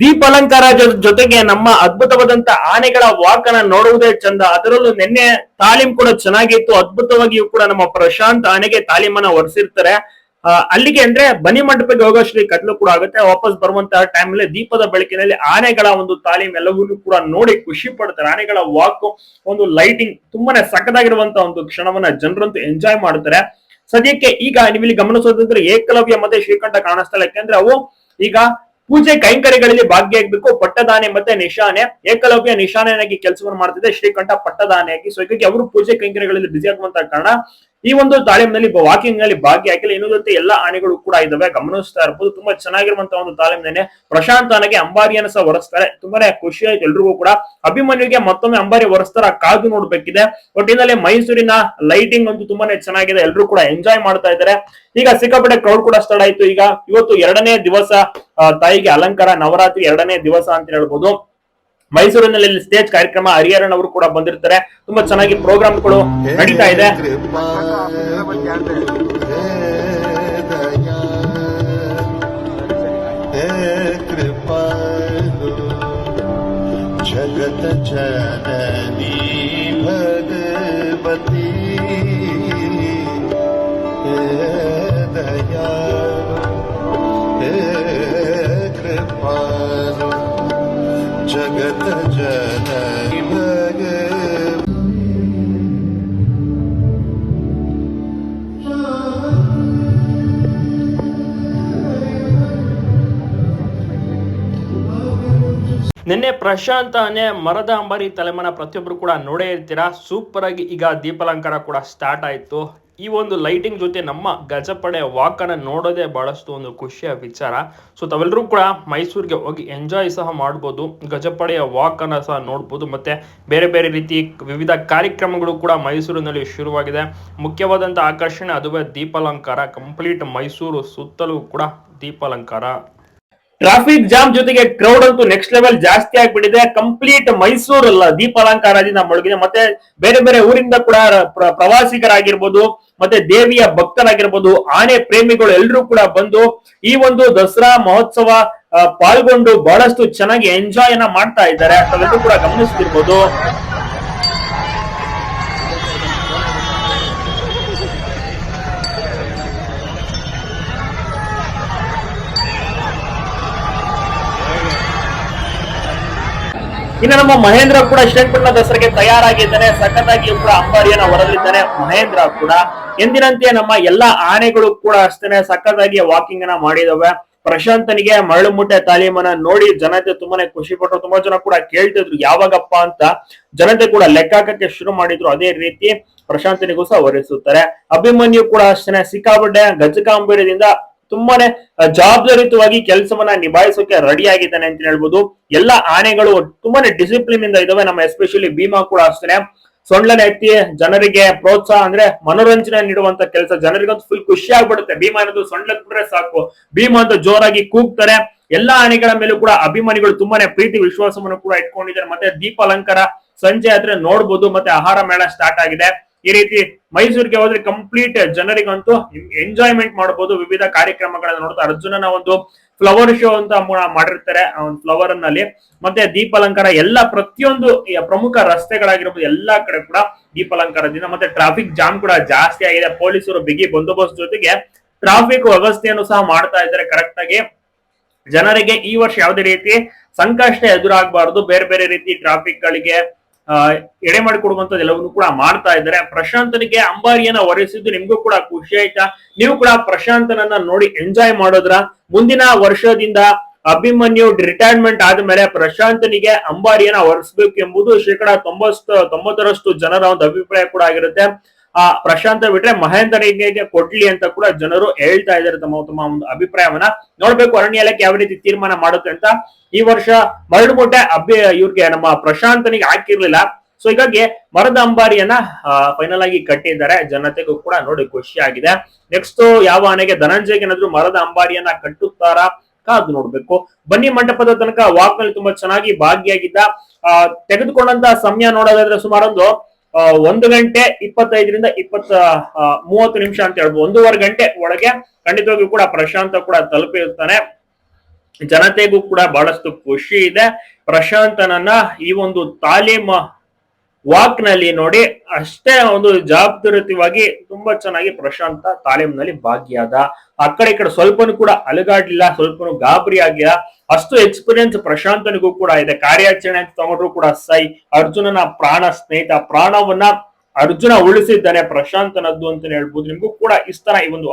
ದೀಪ ಅಲಂಕಾರ ಜೊತೆಗೆ ನಮ್ಮ ಅದ್ಭುತವಾದಂತ ಆನೆಗಳ ವಾಕನ ನೋಡುವುದೇ ಚಂದ. ಅದರಲ್ಲೂ ನಿನ್ನೆ ತಾಲೀಮ್ ಕೂಡ ಚೆನ್ನಾಗಿತ್ತು. ಅದ್ಭುತವಾಗಿಯೂ ಕೂಡ ನಮ್ಮ ಪ್ರಶಾಂತ್ ಆನೆಗೆ ತಾಲೀಮನ್ನ ಒರೆಸಿರ್ತಾರೆ. ಅಲ್ಲಿಗೆ ಅಂದ್ರೆ ಬನಿ ಮಂಟಪಕ್ಕೆ ಹೋಗೋಷ್ಟು ಕತ್ಲು ಕೂಡ ಆಗುತ್ತೆ. ವಾಪಸ್ ಬರುವಂತಹ ಟೈಮ್ ಅಲ್ಲಿ ದೀಪದ ಬೆಳಕಿನಲ್ಲಿ ಆನೆಗಳ ಒಂದು ತಾಲೀಮ್ ಎಲ್ಲವನ್ನು ಕೂಡ ನೋಡಿ ಖುಷಿ ಪಡ್ತಾರೆ ಆನೆಗಳ ವಾಕ್ ಒಂದು ಲೈಟಿಂಗ್ ತುಂಬಾನೇ ಸಖತ್ತಾಗಿರುವಂತಹ ಒಂದು ಕ್ಷಣವನ್ನ ಜನರಂತೂ ಎಂಜಾಯ್ ಮಾಡ್ತಾರೆ ಸದ್ಯಕ್ಕೆ ಈಗ ನೀವು ಇಲ್ಲಿ ಗಮನಿಸೋದಂದ್ರೆ ಏಕಲವ್ಯ ಮತ್ತೆ ಶ್ರೀಕಂಠ ಕಾಣಿಸ್ತಾ ಯಾಕೆಂದ್ರೆ ಅವು ಈಗ ಪೂಜೆ ಕೈಂಕರ್ಯಗಳಲ್ಲಿ ಭಾಗಿಯಾಗಬೇಕು. ಪಟ್ಟದಾನೆ ಮತ್ತೆ ನಿಶಾನೆ. ಏಕಲವ್ಯ ನಿಶಾನೆಯಾಗಿ ಕೆಲಸವನ್ನು ಮಾಡ್ತಿದೆ ಶ್ರೀಕಂಠ ಪಟ್ಟದಾನೆಯಾಗಿ. ಸೊ ಹೀಗಾಗಿ ಅವರು ಪೂಜೆ ಕೈಂಕರ್ಯಗಳಲ್ಲಿ ಬಿಸಿ ಆಗುವಂತಹ ಕಾರಣ ಈ ಒಂದು ತಾಲೀಮಿನಲ್ಲಿ ವಾಕಿಂಗ್ನಲ್ಲಿ ಭಾಗಿಯಾಗಿಲ್ಲ ಇನ್ನೊಂದು ಜೊತೆ ಎಲ್ಲಾ ಆನೆಗಳು ಕೂಡ ಇದಾವೆ. ಗಮನಿಸ್ತಾ ಇರಬಹುದು ತುಂಬಾ ಚೆನ್ನಾಗಿರುವಂತಹ ಒಂದು ತಾಲೀಮಿನೇ ಪ್ರಶಾಂತ್ ಆನೆಗೆ ಅಂಬಾರಿಯನ್ನು ಸಹ ಒರೆಸ್ತಾರೆ ತುಂಬಾನೇ ಖುಷಿ ಆಯ್ತು ಎಲ್ರಿಗೂ ಕೂಡ. ಅಭಿಮನ್ಯುಗೆ ಮತ್ತೊಮ್ಮೆ ಅಂಬಾರಿ ಹೊರಸ್ತಾರ, ಕಾದು ನೋಡ್ಬೇಕಿದೆ. ಒಟ್ಟಿನಲ್ಲಿ ಮೈಸೂರಿನ ಲೈಟಿಂಗ್ ಅಂತೂ ತುಂಬಾನೇ ಚೆನ್ನಾಗಿದೆ. ಎಲ್ರು ಕೂಡ ಎಂಜಾಯ್ ಮಾಡ್ತಾ ಇದ್ದಾರೆ. ಈಗ ಸಿಕ್ಕಾಪಟ್ಟೆ ಕ್ರೌಡ್ ಕೂಡ ಸ್ಟಾರ್ಟ್ ಆಯ್ತು. ಈಗ ಇವತ್ತು ಎರಡನೇ ದಿವಸ ತಾಯಿಗೆ ಅಲಂಕಾರ, ನವರಾತ್ರಿ ಎರಡನೇ ದಿವಸ ಅಂತ ಹೇಳ್ಬೋದು. ಮೈಸೂರಿನಲ್ಲಿ ಸ್ಟೇಜ್ ಕಾರ್ಯಕ್ರಮ, ಹರಿಹರನ್ ಅವರು ಕೂಡ ಬಂದಿರ್ತಾರೆ. ತುಂಬಾ ಚೆನ್ನಾಗಿ ಪ್ರೋಗ್ರಾಮ್ಗಳು ನಡೀತಾ ಇದೆ. ಜಗತ ಜನನಿ ಭಗವತಿ. ದಯಾ ನಿನ್ನೆ ಪ್ರಶಾಂತ ಅನೆ ಮರದ ಅಂಬಾರಿ ತಲೆಮನ ಪ್ರತಿಯೊಬ್ಬರು ಕೂಡ ನೋಡೇ ಇರ್ತೀರಾ? ಸೂಪರ್ ಆಗಿ ಈಗ ದೀಪಾಲಂಕಾರ ಕೂಡ ಸ್ಟಾರ್ಟ್ ಆಯಿತು. ಈ ಒಂದು ಲೈಟಿಂಗ್ ಜೊತೆ ನಮ್ಮ ಗಜಪಡೆ ವಾಕನ್ನು ನೋಡೋದೇ ಬಹಳಷ್ಟು ಒಂದು ಖುಷಿಯ ವಿಚಾರ. ಸೊ ತಾವೆಲ್ಲರೂ ಕೂಡ ಮೈಸೂರಿಗೆ ಹೋಗಿ ಎಂಜಾಯ್ ಸಹ ಮಾಡ್ಬೋದು. ಗಜಪಡೆಯ ವಾಕನ್ನ ಸಹ ನೋಡ್ಬೋದು. ಮತ್ತೆ ಬೇರೆ ಬೇರೆ ರೀತಿ ವಿವಿಧ ಕಾರ್ಯಕ್ರಮಗಳು ಕೂಡ ಮೈಸೂರಿನಲ್ಲಿ ಶುರುವಾಗಿದೆ. ಮುಖ್ಯವಾದಂಥ ಆಕರ್ಷಣೆ ಅದುವೇ ದೀಪಾಲಂಕಾರ. ಕಂಪ್ಲೀಟ್ ಮೈಸೂರು ಸುತ್ತಲೂ ಕೂಡ ದೀಪಾಲಂಕಾರ. ಟ್ರಾಫಿಕ್ ಜಾಮ್ ಜೊತೆಗೆ ಕ್ರೌಡ್ ಅಂತೂ ನೆಕ್ಸ್ಟ್ ಲೆವೆಲ್ ಜಾಸ್ತಿ ಆಗ್ಬಿಟ್ಟಿದೆ. ಕಂಪ್ಲೀಟ್ ಮೈಸೂರಲ್ಲ, ದೀಪಾಲಂಕಾರದಿಂದ ಮುಳುಗಿದೆ. ಮತ್ತೆ ಬೇರೆ ಬೇರೆ ಊರಿಂದ ಕೂಡ ಪ್ರ- ಪ್ರವಾಸಿಗರಾಗಿರ್ಬೋದು, ಮತ್ತೆ ದೇವಿಯ ಭಕ್ತರಾಗಿರ್ಬೋದು, ಆನೆ ಪ್ರೇಮಿಗಳು ಎಲ್ಲರೂ ಕೂಡ ಬಂದು ಈ ಒಂದು ದಸರಾ ಮಹೋತ್ಸವ ಪಾಲ್ಗೊಂಡು ಬಹಳಷ್ಟು ಚೆನ್ನಾಗಿ ಎಂಜಾಯ್ ಅನ್ನ ಮಾಡ್ತಾ ಇದ್ದಾರೆ. ಅದೆಲ್ಲರೂ ಕೂಡ ಗಮನಿಸ್ತಿರ್ಬೋದು. ಇನ್ನು ನಮ್ಮ ಮಹೇಂದ್ರ ಕೂಡ ಶ್ರೀರಂಗಪಟ್ಟಣ ದಸರೆಗೆ ತಯಾರಾಗಿದ್ದಾನೆ. ಸಖತ್ತಾಗಿ ಕೂಡ ಅಂಬಾರಿಯನ್ನ ಹೊರಲಿದ್ದಾನೆ ಮಹೇಂದ್ರ ಕೂಡ. ಎಂದಿನಂತೆ ನಮ್ಮ ಎಲ್ಲಾ ಆನೆಗಳು ಕೂಡ ಅಷ್ಟೇನೆ ಸಖತ್ತಾಗಿ ವಾಕಿಂಗ್ ಅನ್ನ ಮಾಡಿದವೆ. ಪ್ರಶಾಂತನಿಗೆ ಮರಳು ಮುಟ್ಟೆ ತಾಲೀಮನ್ನ ನೋಡಿ ಜನತೆ ತುಂಬಾನೇ ಖುಷಿ ಪಟ್ಟರು. ತುಂಬಾ ಜನ ಕೂಡ ಕೇಳ್ತಿದ್ರು ಯಾವಾಗಪ್ಪ ಅಂತ? ಜನತೆ ಕೂಡ ಲೆಕ್ಕ ಹಾಕಕ್ಕೆ ಶುರು ಮಾಡಿದ್ರು ಅದೇ ರೀತಿ ಪ್ರಶಾಂತನಿಗೂ ಸಹ ಹೊರಿಸುತ್ತಾರೆ ಅಭಿಮನ್ಯು ಕೂಡ ಅಷ್ಟೇನೆ ಸಿಕ್ಕಾಪಟ್ಟೆ ಗಜಕಾಂಬೀರ್ಯದಿಂದ ತುಂಬಾನೇ ಜವಾಬ್ದಾರಿತವಾಗಿ ಕೆಲಸವನ್ನ ನಿಭಾಯಿಸೋಕೆ ರೆಡಿ ಆಗಿದ್ದಾನೆ ಅಂತ ಹೇಳ್ಬೋದು. ಎಲ್ಲ ಆನೆಗಳು ತುಂಬಾನೇ ಡಿಸಿಪ್ಲಿನ್ ಇಂದ ಇದಾವೆ, ನಮ್ಮ ಎಸ್ಪೆಷಲಿ ಭೀಮಾ ಕೂಡ ಅಷ್ಟೇ ಸೊಂಡ್ಲನ ಎತ್ತಿ ಜನರಿಗೆ ಪ್ರೋತ್ಸಾಹ ಅಂದ್ರೆ ಮನೋರಂಜನೆ ನೀಡುವಂತ ಕೆಲಸ. ಜನರಿಗಂತೂ ಫುಲ್ ಖುಷಿ ಆಗ್ಬಿಡುತ್ತೆ. ಭೀಮಾ ಅನ್ನೋದು ಸೊಂಡ್ಲ ಬಿಟ್ರೆ ಸಾಕು. ಭೀಮಾ ಅಂತ ಜೋರಾಗಿ ಕೂಗ್ತಾರೆ. ಎಲ್ಲಾ ಆನೆಗಳ ಮೇಲೂ ಕೂಡ ಅಭಿಮಾನಿಗಳು ತುಂಬಾನೇ ಪ್ರೀತಿ, ವಿಶ್ವಾಸವನ್ನು ಕೂಡ ಇಟ್ಕೊಂಡಿದ್ದಾರೆ. ಮತ್ತೆ ದೀಪ ಅಲಂಕಾರ ಸಂಜೆ ಆದ್ರೆ ನೋಡ್ಬೋದು. ಮತ್ತೆ ಆಹಾರ ಮೇಳ ಸ್ಟಾರ್ಟ್ ಆಗಿದೆ. ಈ ರೀತಿ ಮೈಸೂರಿಗೆ ಹೋದ್ರೆ ಕಂಪ್ಲೀಟ್ ಜನರಿಗಂತೂ ಎಂಜಾಯ್ಮೆಂಟ್ ಮಾಡಬಹುದು ವಿವಿಧ ಕಾರ್ಯಕ್ರಮಗಳನ್ನ ನೋಡ್ತಾ ಅರ್ಜುನನ ಒಂದು ಫ್ಲವರ್ ಶೋ ಅಂತ ಮಾಡಿರ್ತಾರೆ, ಆ ಒಂದು ಫ್ಲವರ್ನಲ್ಲಿ. ಮತ್ತೆ ದೀಪಾಲಂಕಾರ ಎಲ್ಲ ಪ್ರತಿಯೊಂದು ಪ್ರಮುಖ ರಸ್ತೆಗಳಾಗಿರ್ಬೋದು, ಎಲ್ಲಾ ಕಡೆ ಕೂಡ ದೀಪಾಲಂಕಾರದಿಂದ. ಮತ್ತೆ ಟ್ರಾಫಿಕ್ ಜಾಮ್ ಕೂಡ ಜಾಸ್ತಿ ಆಗಿದೆ. ಪೊಲೀಸರು ಬಿಗಿ ಬಂದೋಬಸ್ತ್ ಜೊತೆಗೆ ಟ್ರಾಫಿಕ್ ವ್ಯವಸ್ಥೆಯನ್ನು ಸಹ ಮಾಡ್ತಾ ಇದ್ದಾರೆ ಕರೆಕ್ಟ್ ಆಗಿ. ಜನರಿಗೆ ಈ ವರ್ಷ ಯಾವುದೇ ರೀತಿ ಸಂಕಷ್ಟ ಎದುರಾಗಬಾರದು. ಬೇರೆ ಬೇರೆ ರೀತಿ ಟ್ರಾಫಿಕ್ ಗಳಿಗೆ ಎಡೆ ಮಾಡಿಕೊಡುವಂತದ್ದು ಎಲ್ಲವನ್ನು ಕೂಡ ಮಾಡ್ತಾ ಇದ್ದಾರೆ. ಪ್ರಶಾಂತನಿಗೆ ಅಂಬಾರಿಯನ್ನ ಒರೆಸಿದ್ದು ನಿಮ್ಗೂ ಕೂಡ ಖುಷಿ ಆಯ್ತಾ? ನೀವು ಕೂಡ ಪ್ರಶಾಂತನನ್ನ ನೋಡಿ ಎಂಜಾಯ್ ಮಾಡೋದ್ರ? ಮುಂದಿನ ವರ್ಷದಿಂದ ಅಭಿಮನ್ಯು ರಿಟೈರ್ಮೆಂಟ್ ಆದ್ಮೇಲೆ ಪ್ರಶಾಂತನಿಗೆ ಅಂಬಾರಿಯನ್ನ ಹೊರಿಸ್ಬೇಕು ಎಂಬುದು ಶೇಕಡ ತೊಂಬತ್ತು, ತೊಂಬತ್ತರಷ್ಟು ಜನರ ಒಂದು ಅಭಿಪ್ರಾಯ ಕೂಡ ಆಗಿರುತ್ತೆ. ಆ ಪ್ರಶಾಂತ ಬಿಟ್ರೆ ಮಹೇಂದ್ರನಿಗೆ ಕೊಡ್ಲಿ ಅಂತ ಕೂಡ ಜನರು ಹೇಳ್ತಾ ಇದ್ದಾರೆ ತಮ್ಮ ತಮ್ಮ ಒಂದು ಅಭಿಪ್ರಾಯವನ್ನ. ನೋಡ್ಬೇಕು ಅರಣ್ಯ ಇಲಾಖೆ ಯಾವ ರೀತಿ ತೀರ್ಮಾನ ಮಾಡುತ್ತೆ ಅಂತ. ಈ ವರ್ಷ ಮರಳು ಮೂಟೆ ಅಭ್ಯ ಇವ್ರಿಗೆ ನಮ್ಮ ಪ್ರಶಾಂತನಿಗೆ ಹಾಕಿರ್ಲಿಲ್ಲ. ಸೊ ಹೀಗಾಗಿ ಮರದ ಅಂಬಾರಿಯನ್ನ ಫೈನಲ್ ಆಗಿ ಕಟ್ಟಿದ್ದಾರೆ. ಜನತೆಗೂ ಕೂಡ ನೋಡಿ ಖುಷಿ ಆಗಿದೆ. ನೆಕ್ಸ್ಟ್ ಯಾವ ಆನೆಗೆ ಧನಂಜಯಗೆ ಏನಾದ್ರು ಮರದ ಅಂಬಾರಿಯನ್ನ ಕಟ್ಟುತ್ತಾರಾ? ಕಾದು ನೋಡ್ಬೇಕು. ಬನ್ನಿ ಮಂಟಪದ ತನಕ ವಾಕ್ನಲ್ಲಿ ತುಂಬಾ ಚೆನ್ನಾಗಿ ಭಾಗಿಯಾಗಿದ್ದ ತೆಗೆದುಕೊಂಡಂತ ಸಮಯ ನೋಡೋದಾದ್ರೆ ಸುಮಾರೊಂದು ಒಂದು ಗಂಟೆ ಇಪ್ಪತ್ತೈದರಿಂದ ಇಪ್ಪತ್ತ ಮೂವತ್ತು ನಿಮಿಷ ಅಂತ ಹೇಳ್ಬೋದು. ಒಂದೂವರೆ ಗಂಟೆ ಒಳಗೆ ಖಂಡಿತವಾಗಿಯೂ ಕೂಡ ಪ್ರಶಾಂತ ಕೂಡ ತಲುಪಿರ್ತಾನೆ ಜನತೆಗೂ ಕೂಡ ಬಹಳಷ್ಟು ಖುಷಿ ಇದೆ. ಪ್ರಶಾಂತನನ್ನ ಈ ಒಂದು ತಾಲೀಮ್ ವಾಕ್ನಲ್ಲಿ ನೋಡಿ, ಅಷ್ಟೇ ಒಂದು ಜವಾಬ್ದಾರಿತವಾಗಿ ತುಂಬಾ ಚೆನ್ನಾಗಿ ಪ್ರಶಾಂತ ತಾಲೀಮ್ನಲ್ಲಿ ಭಾಗಿಯಾದ. ಆ ಕಡೆ ಈ ಕಡೆ ಸ್ವಲ್ಪನೂ ಕೂಡ ಅಲುಗಾಡ್ಲಿಲ್ಲ, ಸ್ವಲ್ಪನೂ ಗಾಬರಿ ಆಗಿಲ್ಲ. ಅಷ್ಟು ಎಕ್ಸ್ಪೀರಿಯನ್ಸ್ ಪ್ರಶಾಂತನಿಗೂ ಕೂಡ ಇದೆ. ಕಾರ್ಯಾಚರಣೆ ಅಂತ ತಗೊಂಡ್ರು ಕೂಡ ಸೈ. ಅರ್ಜುನನ ಪ್ರಾಣ ಸ್ನೇಹಿತ, ಪ್ರಾಣವನ್ನ ಅರ್ಜುನ ಉಳಿಸಿದ್ದಾನೆ, ಪ್ರಶಾಂತನದ್ದು ಅಂತ ಹೇಳ್ಬೋದು. ನಿಮಗೂ ಕೂಡ ಇಷ್ಟನ ಈ ಒಂದು